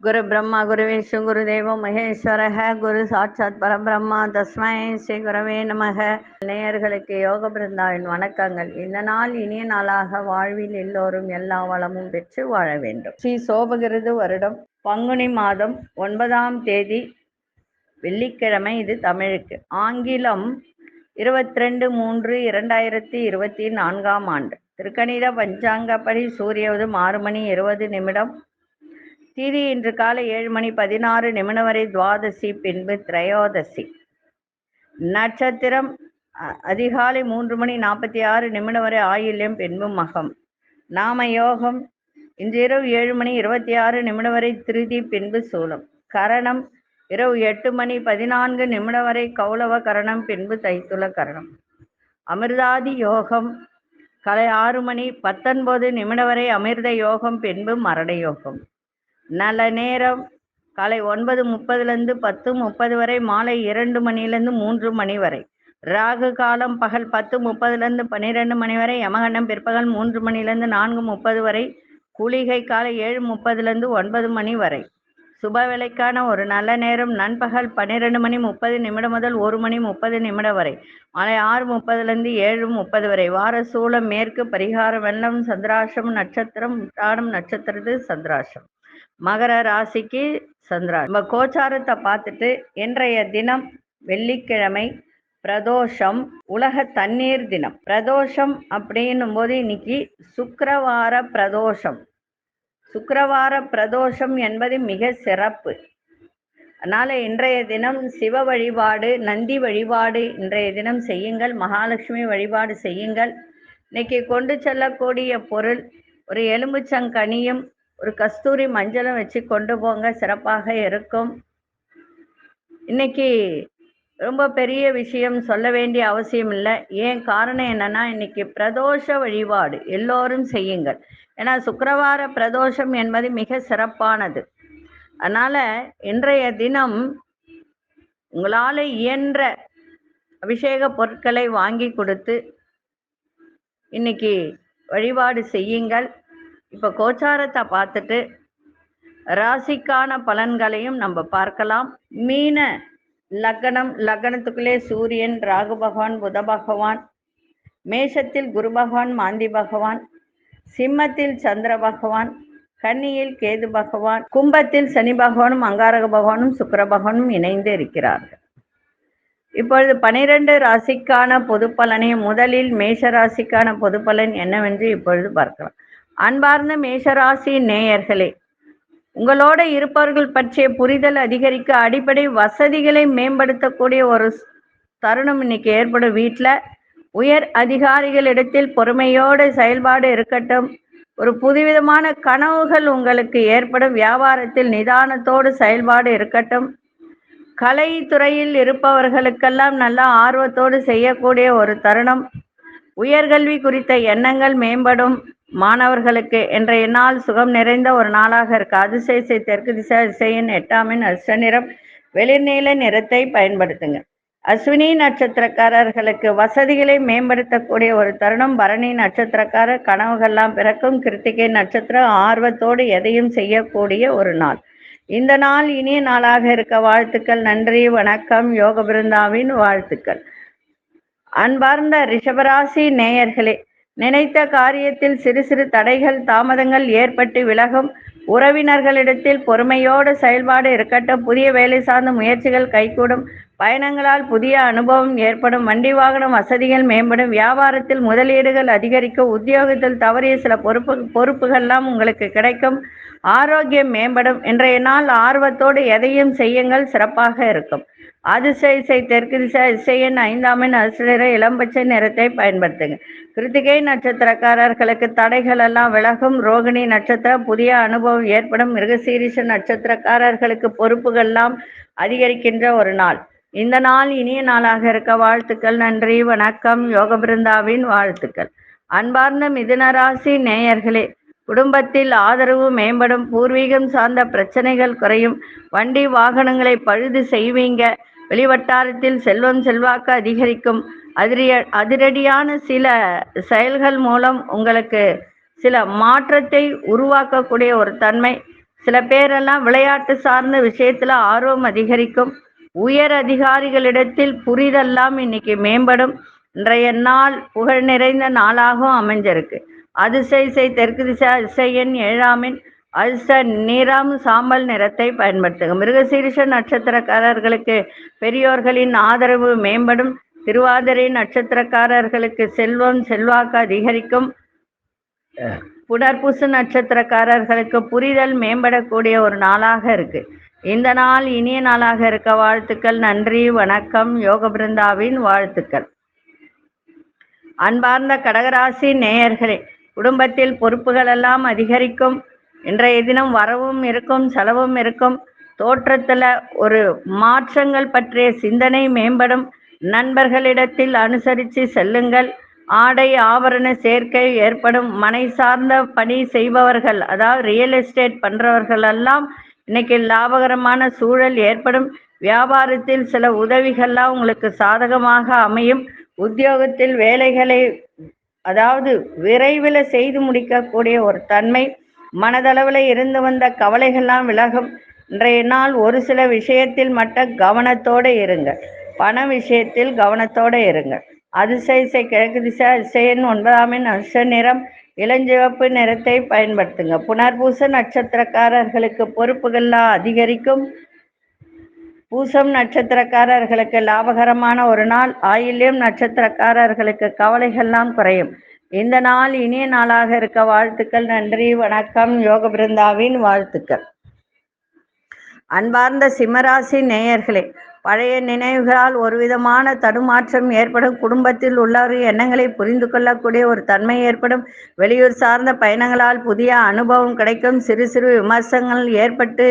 குரு பிரம்மா குரு விஷ்ணு குரு தேவம் மகேஸ்வரக குரு சாட்சாத் பரபிரம்மா தஸ்மை ஸ்ரீ குரவே நமக. நேயர்களுக்கு யோக பிருந்தாவின் வணக்கங்கள். இந்த நாள் இனிய நாளாக வாழ்வில் எல்லோரும் எல்லா வளமும் பெற்று வாழ வேண்டும். ஸ்ரீ சோபகிருது வருடம் பங்குனி மாதம் ஒன்பதாம் தேதி வெள்ளிக்கிழமை இது தமிழுக்கு. ஆங்கிலம் இருபத்தி ரெண்டு மூன்று இரண்டாயிரத்தி இருபத்தி நான்காம் ஆண்டு. திருக்கணித பஞ்சாங்கப்படி சூரிய உதயம் ஆறு மணி இருபது நிமிடம். திதி இன்று காலை ஏழு மணி பதினாறு நிமிடம் வரை துவாதசி பின்பு திரையோதசி. நட்சத்திரம் அ- அதிகாலை மூன்று மணி நாற்பத்தி ஆறு நிமிடம் வரை ஆயில்யம் பின்பு மகம். நாம யோகம் இன்று இரவு ஏழு மணி இருபத்தி ஆறு நிமிடம் வரை திருதி பின்பு சூலம். கரணம் இரவு எட்டு மணி பதினான்கு நிமிடம் வரை கௌளவ கரணம் பின்பு தைத்துள கரணம். அமிர்தாதி யோகம் கலை ஆறு மணி பத்தொன்பது நிமிடம் வரை அமிர்த யோகம் பின்பு மரண யோகம். நல்ல நேரம் காலை ஒன்பது முப்பதுலேருந்து பத்து முப்பது வரை மாலை இரண்டு மணிலேருந்து மூன்று மணி வரை. ராகு காலம் பகல் பத்து முப்பதுலேருந்து பன்னிரெண்டு மணி வரை யமகண்டம் பிற்பகல் மூன்று மணிலேருந்து நான்கு முப்பது வரை குளிகை காலை ஏழு முப்பதுலேருந்து ஒன்பது மணி வரை. சுப வேலைக்கான ஒரு நல்ல நேரம் நண்பகல் பன்னிரெண்டு மணி முப்பது நிமிடம் முதல் ஒரு மணி முப்பது நிமிடம் வரை. மாலை ஆறு முப்பதுலேருந்து ஏழு முப்பது வரை. வார சூழம் மேற்கு பரிகார வெள்ளம் சந்திராஷம் நட்சத்திரம் உத்திராடம் நட்சத்திரத்து சந்திராஷம் மகர ராசிக்கு சந்திராசம் நம்ம கோச்சாரத்தை பார்த்துட்டு இன்றைய தினம் வெள்ளிக்கிழமை பிரதோஷம் உலக தண்ணீர் தினம். பிரதோஷம் அப்படின்னும் போது இன்னைக்கு சுக்கரவார பிரதோஷம். சுக்கரவார பிரதோஷம் என்பது மிக சிறப்பு. அதனால இன்றைய தினம் சிவ வழிபாடு நந்தி வழிபாடு இன்றைய தினம் செய்யுங்கள் மகாலட்சுமி வழிபாடு செய்யுங்கள். இன்னைக்கு கொண்டு செல்லக்கூடிய பொருள் ஒரு எலும்புச்சங்கனியும் ஒரு கஸ்தூரி மஞ்சளும் வச்சு கொண்டு போங்க சிறப்பாக இருக்கும். இன்னைக்கு ரொம்ப பெரிய விஷயம் சொல்ல வேண்டிய அவசியம் இல்லை. ஏன் காரணம் என்னன்னா இன்னைக்கு பிரதோஷ வழிபாடு எல்லோரும் செய்யுங்கள். ஏன்னா சுக்கரவார பிரதோஷம் என்பது மிக சிறப்பானது. அதனால இன்றைய தினம் உங்களால் இயன்ற அபிஷேக பொருட்களை வாங்கி கொடுத்து இன்னைக்கு வழிபாடு செய்யுங்கள். இப்போ கோச்சாரத்தை பார்த்துட்டு ராசிக்கான பலன்களையும் நம்ம பார்க்கலாம். மீன லக்னம் லக்னத்துக்குள்ளே சூரியன் ராகு பகவான் புத பகவான் மேஷத்தில் குரு பகவான் மாந்தி பகவான் சிம்மத்தில் சந்திர பகவான் கன்னியில் கேது பகவான் கும்பத்தில் சனி பகவானும் அங்காரக பகவானும் சுக்கர பகவானும் இணைந்து இருக்கிறார்கள். இப்பொழுது பனிரெண்டு ராசிக்கான பொது பலனை முதலில் மேஷ ராசிக்கான பொது பலன் என்னவென்று இப்பொழுது பார்க்கலாம். அன்பார்ந்த மேஷராசி நேயர்களே உங்களோட இருப்பவர்கள் பற்றிய புரிதல் அதிகரிக்க அடிப்படை வசதிகளை மேம்படுத்தக்கூடிய ஒரு ஸ்- தருணம் இன்னைக்கு ஏற்படும் வீட்டில். உயர் அதிகாரிகளிடத்தில் பொறுமையோடு செயல்பாடு இருக்கட்டும். ஒரு புதுவிதமான கனவுகள் உங்களுக்கு ஏற்படும். வியாபாரத்தில் நிதானத்தோடு செயல்பாடு இருக்கட்டும். கலைத்துறையில் இருப்பவர்களுக்கெல்லாம் நல்ல ஆர்வத்தோடு செய்யக்கூடிய ஒரு தருணம். உயர்கல்வி குறித்த எண்ணங்கள் மேம்படும். மாணவர்களுக்கு இன்றைய நாள் சுகம் நிறைந்த ஒரு நாளாக இருக்கு. அதிசயசை தெற்கு திசை திசையின் எட்டாமின் அஷ்டநிறம் வெளிர்நீல நிறத்தை பயன்படுத்துங்க. அஸ்வினி நட்சத்திரக்காரர்களுக்கு வசதிகளை மேம்படுத்தக்கூடிய ஒரு தருணம் பரணி நட்சத்திரக்காரர் கனவுகள்லாம் பிறக்கும். கிருத்திகை நட்சத்திரம் ஆர்வத்தோடு எதையும் செய்யக்கூடிய ஒரு நாள். இந்த நாள் இனிய நாளாக இருக்க வாழ்த்துக்கள் நன்றி வணக்கம் யோக பிருந்தாவின் வாழ்த்துக்கள். அன்பார்ந்த ரிஷபராசி நேயர்களே நினைத்த காரியத்தில் சிறு சிறு தடைகள் தாமதங்கள் ஏற்பட்டு விலகும். உறவினர்களிடத்தில் பொறுமையோடு செயல்பாடு இருக்கட்டும். புதிய வேலை சார்ந்த முயற்சிகள் கைகூடும். பயணங்களால் புதிய அனுபவம் ஏற்படும். வண்டி வாகனம் வசதிகள் மேம்படும். வியாபாரத்தில் முதலீடுகள் அதிகரிக்கும். உத்தியோகத்தில் தவறிய சில பொறுப்பு பொறுப்புகள்லாம் உங்களுக்கு கிடைக்கும். ஆரோக்கியம் மேம்படும். இன்றைய நாள் ஆர்வத்தோடு எதையும் செய்யுங்கள். சிறப்பாக இருக்கும். அதிசய இசை தெற்கு திசை இசையின் ஐந்தாம் எண் அசுர இளம்பச்சை நிறத்தை பயன்படுத்துங்க. கிருத்திகை நட்சத்திரக்காரர்களுக்கு தடைகள் எல்லாம் விலகும். ரோகிணி நட்சத்திரம் புதிய அனுபவம் ஏற்படும். மிருகசீரிஷ நட்சத்திரக்காரர்களுக்கு பொறுப்புகள்லாம் அதிகரிக்கின்ற ஒரு நாள். இந்த நாள் இனிய நாளாக இருக்க வாழ்த்துக்கள் நன்றி வணக்கம் யோக பிருந்தாவின் வாழ்த்துக்கள். அன்பார்ந்த மிதுனராசி நேயர்களே குடும்பத்தில் ஆதரவு மேம்படும் பூர்வீகம் சார்ந்த பிரச்சனைகள் குறையும் வண்டி வாகனங்களை பழுது செய்வீங்க வெளிவட்டாரத்தில் செல்வம் செல்வாக்கு அதிகரிக்கும் அதிரிய அதிரடியான சில செயல்கள் மூலம் உங்களுக்கு சில மாற்றத்தை உருவாக்கக்கூடிய ஒரு தன்மை. சில பேரெல்லாம் விளையாட்டு சார்ந்த விஷயத்துல ஆர்வம் அதிகரிக்கும் உயர் அதிகாரிகளிடத்தில் புரிதெல்லாம் இன்னைக்கு மேம்படும். இன்றைய நாள் புகழ் நிறைந்த நாளாகவும் அமைஞ்சிருக்கு. அதிசை தெற்கு திசை அதிசையன் ஏழாமின் அதிச நிறம் சாம்பல் நிறத்தை பயன்படுத்துங்க. மிருகசீரிஷ நட்சத்திரக்காரர்களுக்கு பெரியோர்களின் ஆதரவு மேம்படும். திருவாதிரை நட்சத்திரக்காரர்களுக்கு செல்வம் செல்வாக்கு அதிகரிக்கும். புனர்பூச நட்சத்திரக்காரர்களுக்கு புரிதல் மேம்படக்கூடிய ஒரு நாளாக இருக்குது இந்த நாள் இனிய நாளாக இருக்க வாழ்த்துக்கள் நன்றி வணக்கம் யோக பிருந்தாவின் வாழ்த்துக்கள். அன்பார்ந்த கடகராசி நேயர்களே குடும்பத்தில் பொறுப்புகள் எல்லாம் அதிகரிக்கும். இன்றைய தினம் வரவும் இருக்கும் செலவும் இருக்கும். தோற்றத்தில் ஒரு மாற்றங்கள் பற்றிய சிந்தனை மேம்படும். நண்பர்களிடத்தில் அனுசரித்து செல்லுங்கள். ஆடை ஆபரண சேர்க்கை ஏற்படும். மனை சார்ந்த பணி செய்பவர்கள் அதாவது ரியல் எஸ்டேட் பண்ணுறவர்கள் எல்லாம் இன்னைக்கு லாபகரமான சூழல் ஏற்படும். வியாபாரத்தில் சில உதவிகள்லாம் உங்களுக்கு சாதகமாக அமையும். உத்தியோகத்தில் வேலைகளை அதாவது விரைவில் செய்து முடிக்கக்கூடிய ஒரு தன்மை மனதளவில் இருந்து வந்த கவலைகள்லாம் விலகும். இன்றைய நாள் ஒரு சில விஷயத்தில் மட்டும் கவனத்தோடு இருங்க. பண விஷயத்தில் கவனத்தோடு இருங்க. அதிசய கிழக்கு திசை ஒன்பதாம் ஒன்பதாமின் அர்ஷ நிறம். இளஞ்சிவப்பு நிறத்தை பயன்படுத்துங்க. புனர்பூச நட்சத்திரக்காரர்களுக்கு பொறுப்புகள்லாம் அதிகரிக்கும். பூசம் நட்சத்திரக்காரர்களுக்கு லாபகரமான ஒரு நாள். ஆயில்யம் நட்சத்திரக்காரர்களுக்கு கவலைகள்லாம் குறையும். இந்த நாள் இனிய நாளாக இருக்க வாழ்த்துக்கள். நன்றி வணக்கம். யோக பிருந்தாவின் வாழ்த்துக்கள். அன்பார்ந்த சிம்மராசி நேயர்களே பழைய நினைவுகளால் ஒரு விதமான தடுமாற்றம் ஏற்படும். குடும்பத்தில் உள்ளவர்கள் எண்ணங்களை புரிந்து கொள்ளக்கூடிய ஒரு தன்மை ஏற்படும். வெளியூர் சார்ந்த பயணங்களால் புதிய அனுபவம் கிடைக்கும். சிறு சிறு விமர்சனங்கள் ஏற்பட்டு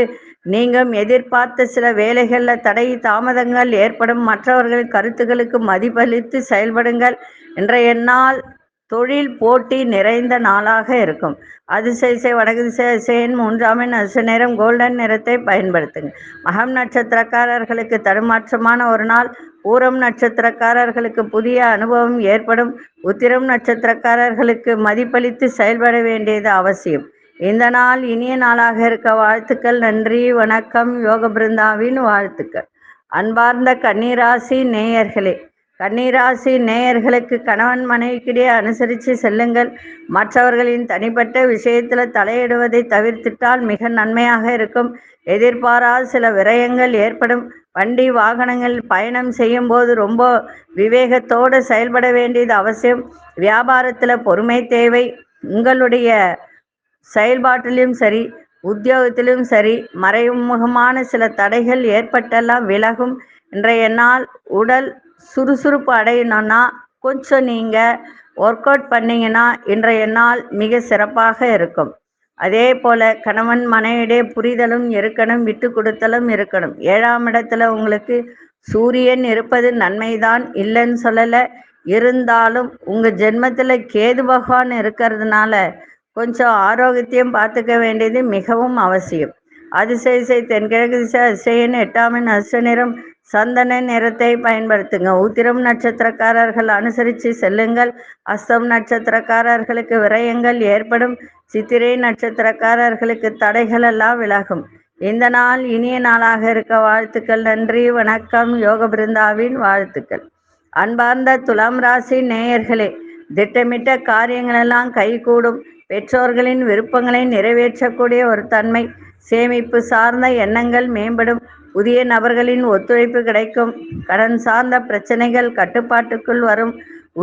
நீங்கள் எதிர்பார்த்த சில வேலைகளில் தடை தாமதங்கள் ஏற்படும். மற்றவர்களின் கருத்துக்களுக்கு மதிப்பளித்து செயல்படுங்கள். இன்றைய நாள் தொழில் போட்டி நிறைந்த நாளாக இருக்கும். அதிசய வடக்கு திசை மூன்றாமின் அசு நேரம் கோல்டன் நிறத்தை பயன்படுத்துங்க. மகம் நட்சத்திரக்காரர்களுக்கு தடுமாற்றமான ஒரு நாள். பூரம் நட்சத்திரக்காரர்களுக்கு புதிய அனுபவம் ஏற்படும். உத்திரம் நட்சத்திரக்காரர்களுக்கு மதிப்பளித்து செயல்பட வேண்டியது அவசியம். இந்த நாள் இனிய நாளாக இருக்க வாழ்த்துக்கள். நன்றி வணக்கம். யோக பிருந்தாவின் வாழ்த்துக்கள். அன்பார்ந்த கன்னிராசி நேயர்களே கன்னிராசி நேயர்களுக்கு கணவன் மனைவிக்கிடையே அனுசரித்து செல்லுங்கள். மற்றவர்களின் தனிப்பட்ட விஷயத்தில் தலையிடுவதை தவிர்த்திட்டால் மிக நன்மையாக இருக்கும். எதிர்பாராத சில விரயங்கள் ஏற்படும். வண்டி வாகனங்கள் பயணம் செய்யும் போது ரொம்ப விவேகத்தோடு செயல்பட வேண்டியது அவசியம். வியாபாரத்தில் பொறுமை தேவை. உங்களுடைய செயல்பாட்டிலும் சரி உத்தியோகத்திலும் சரி மறைமுகமான சில தடைகள் ஏற்பட்டெல்லாம் விலகும். இன்றைய நாள் உடல் சுறுசுறுப்பு அடையணும்னா கொஞ்சம் நீங்கள் ஒர்க் அவுட் பண்ணிங்கன்னா இன்றைய நாள் மிக சிறப்பாக இருக்கும். அதே போல் கணவன் மனைவிடைய புரிதலும் இருக்கணும் விட்டு கொடுத்தலும் இருக்கணும். ஏழாம் இடத்துல உங்களுக்கு சூரியன் இருப்பது நன்மைதான் இல்லைன்னு சொல்லலை. இருந்தாலும் உங்கள் ஜென்மத்தில் கேது பகவான் இருக்கிறதுனால கொஞ்சம் ஆரோக்கியத்தையும் பார்த்துக்க வேண்டியது மிகவும் அவசியம். அதிசய தென்கிழக்கு திசை அதிசயன் எட்டாமின் அசு சந்தன நிறத்தை பயன்படுத்துங்க. உத்திரம் நட்சத்திரக்காரர்கள் அனுசரித்து செல்லுங்கள். அஸ்தம் நட்சத்திரக்காரர்களுக்கு விரயங்கள் ஏற்படும். சித்திரை நட்சத்திரக்காரர்களுக்கு தடைகள் எல்லாம் விலகும். இந்த நாள் இனிய நாளாக இருக்க வாழ்த்துக்கள். நன்றி வணக்கம். யோக பிருந்தாவின் வாழ்த்துக்கள். அன்பார்ந்த துலாம் ராசி நேயர்களே திட்டமிட்ட காரியங்களெல்லாம் கைகூடும். பெற்றோர்களின் விருப்பங்களை நிறைவேற்றக்கூடிய ஒரு தன்மை. சேமிப்பு சார்ந்த எண்ணங்கள் மேம்படும். புதிய நபர்களின் ஒத்துழைப்பு கிடைக்கும். கடன் சார்ந்த பிரச்சனைகள் கட்டுப்பாட்டுக்குள் வரும்.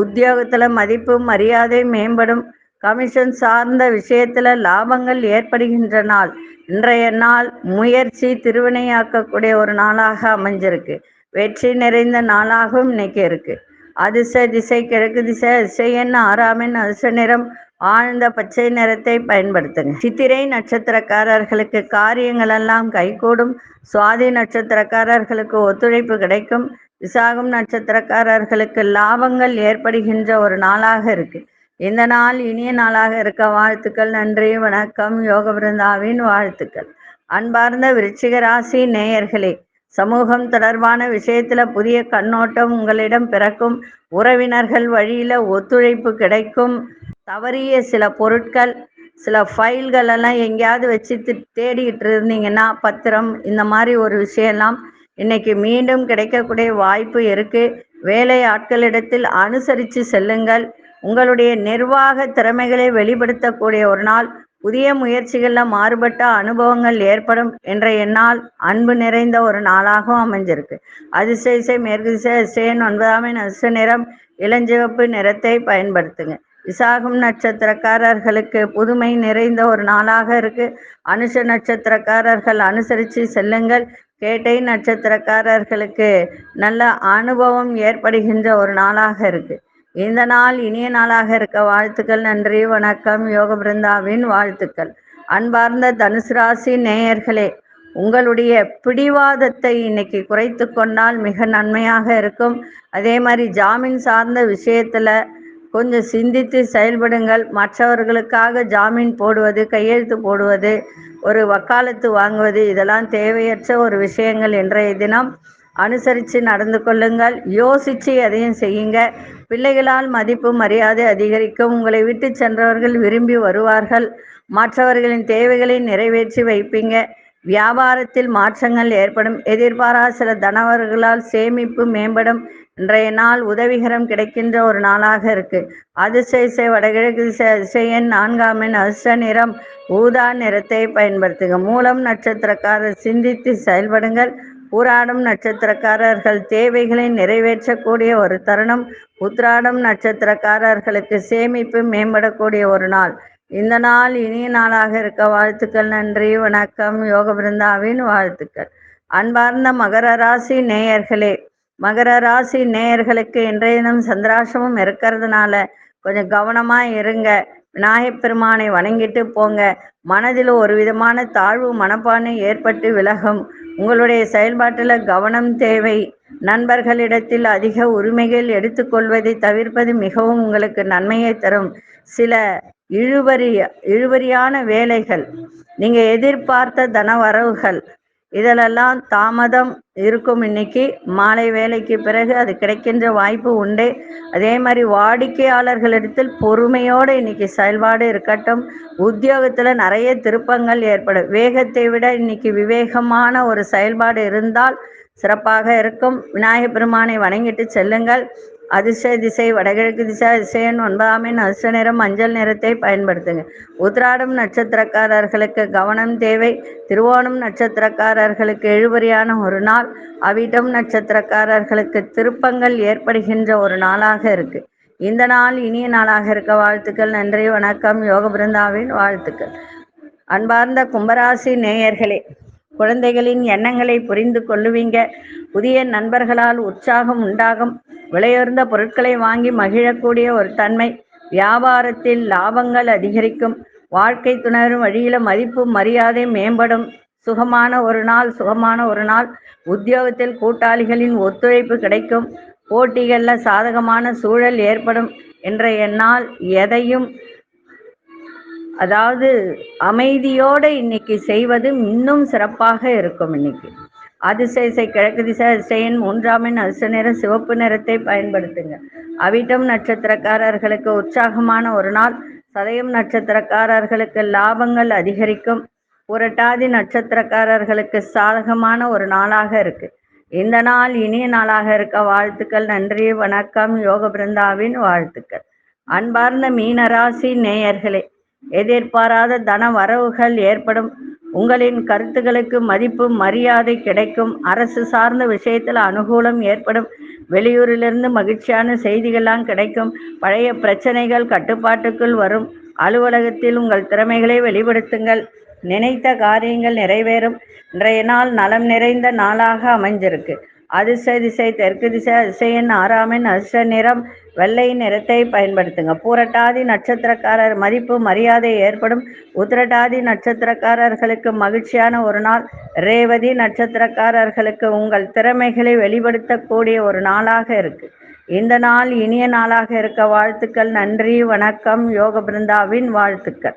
உத்தியோகத்தில் மதிப்பு மரியாதை மேம்படும். கமிஷன் சார்ந்த விஷயத்தில் லாபங்கள் ஏற்படுகின்ற நாள் இன்றைய நாள் முயற்சி திருவினையாக்கக்கூடிய ஒரு நாளாக அமைஞ்சிருக்கு. வெற்றி நிறைந்த நாளாகவும் இன்னைக்கு இருக்கு. அதிச திசை கிழக்கு திசை அதிசயன் ஆறாமின் அதிச நிறம் ஆழ்ந்த பச்சை நிறத்தை பயன்படுத்துங்க. சித்திரை நட்சத்திரக்காரர்களுக்கு காரியங்கள் எல்லாம் கைகூடும். சுவாதி நட்சத்திரக்காரர்களுக்கு ஒத்துழைப்பு கிடைக்கும். விசாகம் நட்சத்திரக்காரர்களுக்கு லாபங்கள் ஏற்படுகின்ற ஒரு நாளாக இருக்கு. இந்த நாள் இனிய நாளாக இருக்க வாழ்த்துக்கள் நன்றி வணக்கம். யோக பிருந்தாவின் வாழ்த்துக்கள். அன்பார்ந்த விருச்சிக ராசி நேயர்களே சமூகம் தொடர்பான விஷயத்துல புதிய கண்ணோட்டம் உங்களிடம் பிறக்கும். உறவினர்கள் வழியில ஒத்துழைப்பு கிடைக்கும். தவறிய சில பொருட்கள் சில ஃபைல்கள் எல்லாம் எங்கேயாவது வச்சு தேடிக்கிட்டு இருந்தீங்கன்னா பத்திரம் இந்த மாதிரி ஒரு விஷயம்லாம் இன்னைக்கு மீண்டும் கிடைக்கக்கூடிய வாய்ப்பு இருக்கு. வேலை ஆட்களிடத்தில் அனுசரித்து செல்லுங்கள். உங்களுடைய நிர்வாக திறமைகளை வெளிப்படுத்தக்கூடிய ஒரு நாள் புதிய முயற்சிகளில் மாறுபட்ட அனுபவங்கள் ஏற்படும் என்ற எண்ணால் அன்பு நிறைந்த ஒரு நாளாகவும் அமைஞ்சிருக்கு. அதிசய இசை மேற்கு திசை அதிசயன் ஒன்பதாம் நசு நிறம் இளஞ்சிவப்பு நிறத்தை பயன்படுத்துங்க. விசாகம் நட்சத்திரக்காரர்களுக்கு புதுமை நிறைந்த ஒரு நாளாக இருக்கு. அனுஷ நட்சத்திரக்காரர்கள் அனுசரித்து செல்லுங்கள். கேட்டை நட்சத்திரக்காரர்களுக்கு நல்ல அனுபவம் ஏற்படுகின்ற ஒரு நாளாக இருக்கு. இந்த நாள் இனிய நாளாக இருக்க வாழ்த்துக்கள் நன்றி வணக்கம் யோக பிருந்தாவின் வாழ்த்துக்கள். அன்பார்ந்த தனுசு ராசி நேயர்களே உங்களுடைய பிடிவாதத்தை இன்னைக்கு குறைத்து கொண்டால் மிக நன்மையாக இருக்கும். அதே மாதிரி ஜாமீன் சார்ந்த விஷயத்துல கொஞ்சம் சிந்தித்து செயல்படுங்கள். மற்றவர்களுக்காக ஜாமீன் போடுவது கையெழுத்து போடுவது ஒரு வக்காலத்து வாங்குவது இதெல்லாம் தேவையற்ற ஒரு விஷயங்கள் இன்றைய தினம். அனுசரித்து நடந்து கொள்ளுங்கள். யோசித்து எதையும் செய்யுங்க. பிள்ளைகளால் மதிப்பு மரியாதை அதிகரிக்கும். உங்களை விட்டு சென்றவர்கள் விரும்பி வருவார்கள். மற்றவர்களின் தேவைகளை நிறைவேற்றி வைப்பீங்க. வியாபாரத்தில் மாற்றங்கள் ஏற்படும். எதிர்பாரா சில தனவர்களால் சேமிப்பு மேம்படும். இன்றைய நாள் உதவிகரம் கிடைக்கின்ற ஒரு நாளாக இருக்கு. அதிசய வடகிழக்கு திசை அதிசயன் நான்காம் எண் அதிர்ஷ்ட நிறம் ஊதா நிறத்தை பயன்படுத்துங்க மூலம் நட்சத்திரக்காரர் சிந்தித்து செயல்படுங்கள். பூராடம் நட்சத்திரக்காரர்கள் தேவைகளை நிறைவேற்றக்கூடிய ஒரு தருணம் உத்ராடம் நட்சத்திரக்காரர்களுக்கு சேமிப்பு மேம்படக்கூடிய ஒரு நாள். இந்த நாள் இனிய நாளாக இருக்க வாழ்த்துக்கள் நன்றி வணக்கம் யோக பிருந்தாவின் வாழ்த்துக்கள். அன்பார்ந்த மகர ராசி நேயர்களே மகர ராசி நேயர்களுக்கு இன்றைய தினம் சந்திராசமும் இருக்கிறதுனால கொஞ்சம் கவனமாக இருங்க. விநாயகப் பெருமானை வணங்கிட்டு போங்க. மனதில் ஒரு விதமான தாழ்வு மனப்பான்மை ஏற்பட்டு விலகும். உங்களுடைய செயல்பாட்டில் கவனம் தேவை. நண்பர்களிடத்தில் அதிக உரிமைகள் எடுத்துக்கொள்வதை தவிர்ப்பது மிகவும் உங்களுக்கு நன்மையை தரும். சில இழுவரி இழுவரியான வேலைகள். நீங்கள் எதிர்பார்த்த தன வரவுகள். இதிலெல்லாம் தாமதம் இருக்கும் இன்னைக்கு. மாலை வேலைக்கு பிறகு அது கிடைக்கின்ற வாய்ப்பு உண்டு. அதே மாதிரி வாடிக்கையாளர்களிடத்தில் பொறுமையோடு இன்னைக்கு செயல்பாடு இருக்கட்டும். உத்தியோகத்தில் நிறைய திருப்பங்கள் ஏற்படும். வேகத்தை விட இன்னைக்கு விவேகமான ஒரு செயல்பாடு இருந்தால் சிறப்பாக இருக்கும். விநாயகப் பெருமானை வணங்கிட்டு செல்லுங்கள். அதிர்ஷ்ட திசை வடகிழக்கு திசை அதிசயன் ஒன்பதாம் எண் அதிர்ஷ்ட நிறம் மஞ்சள் நிறத்தை பயன்படுத்துங்க. உத்ராடம் நட்சத்திரக்காரர்களுக்கு கவனம் தேவை. திருவோணம் நட்சத்திரக்காரர்களுக்கு எழுபறியான ஒரு நாள். அவிட்டம் நட்சத்திரக்காரர்களுக்கு திருப்பங்கள் ஏற்படுகின்ற ஒரு நாளாக இருக்கு. இந்த நாள் இனிய நாளாக இருக்க வாழ்த்துக்கள். நன்றி வணக்கம். யோக பிருந்தாவின் வாழ்த்துக்கள். அன்பார்ந்த கும்பராசி நேயர்களே குழந்தைகளின் எண்ணங்களை புரிந்து கொள்ளுவீங்க. புதிய நண்பர்களால் உற்சாகம் உண்டாகும். விலையுயர்ந்த பொருட்களை வாங்கி மகிழக்கூடிய ஒரு தன்மை வியாபாரத்தில் லாபங்கள் அதிகரிக்கும். வாழ்க்கை துணரும் வழியில மதிப்பு மரியாதை மேம்படும். சுகமான ஒரு நாள் சுகமான ஒரு நாள். உத்தியோகத்தில் கூட்டாளிகளின் ஒத்துழைப்பு கிடைக்கும். போட்டிகளில் சாதகமான சூழல் ஏற்படும் என்ற என்னால் எதையும் அதாவது அமைதியோடு இன்னைக்கு செய்வது இன்னும் சிறப்பாக இருக்கும் இன்னைக்கு. அதிசய இசை கிழக்கு திசை அதிசயன் மூன்றாம் எண் அதிர்ஷ்ட சிவப்பு நிறத்தை பயன்படுத்துங்க. அவிட்டம் நட்சத்திரக்காரர்களுக்கு உற்சாகமான ஒரு நாள். சதயம் நட்சத்திரக்காரர்களுக்கு லாபங்கள் அதிகரிக்கும். புரட்டாதி நட்சத்திரக்காரர்களுக்கு சாதகமான ஒரு நாளாக இருக்கு. இந்த நாள் இனிய நாளாக இருக்க வாழ்த்துக்கள் நன்றி வணக்கம் யோக பிருந்தாவின் வாழ்த்துக்கள். அன்பார்ந்த மீனராசி நேயர்களே எதிர்பாராத தன வரவுகள் ஏற்படும். உங்களின் கருத்துக்களுக்கு மதிப்பு மரியாதை கிடைக்கும். அரசு சார்ந்த விஷயத்தில் அனுகூலம் ஏற்படும். வெளியூரிலிருந்து மகிழ்ச்சியான செய்திகள்லாம் கிடைக்கும். பழைய பிரச்சனைகள் கட்டுப்பாட்டுக்குள் வரும். அலுவலகத்தில் உங்கள் திறமைகளை வெளிப்படுத்துங்கள். நினைத்த காரியங்கள் நிறைவேறும். இன்றைய நாள் நலம் நிறைந்த நாளாக அமைஞ்சிருக்கு. அதிர்ஷ்ட திசை தெற்கு திசை அதிசயன் ஆறாமின் அதிர்ஷ்ட நிறம் வெள்ளை நிறத்தை பயன்படுத்துங்க. பூரட்டாதி நட்சத்திரக்காரர் மதிப்பு மரியாதை ஏற்படும். உத்திரட்டாதி நட்சத்திரக்காரர்களுக்கு மகிழ்ச்சியான ஒரு நாள். ரேவதி நட்சத்திரக்காரர்களுக்கு உங்கள் திறமைகளை வெளிப்படுத்தக்கூடிய ஒரு நாளாக இருக்கு. இந்த நாள் இனிய நாளாக இருக்க வாழ்த்துக்கள். நன்றி வணக்கம். யோக பிருந்தாவின் வாழ்த்துக்கள்.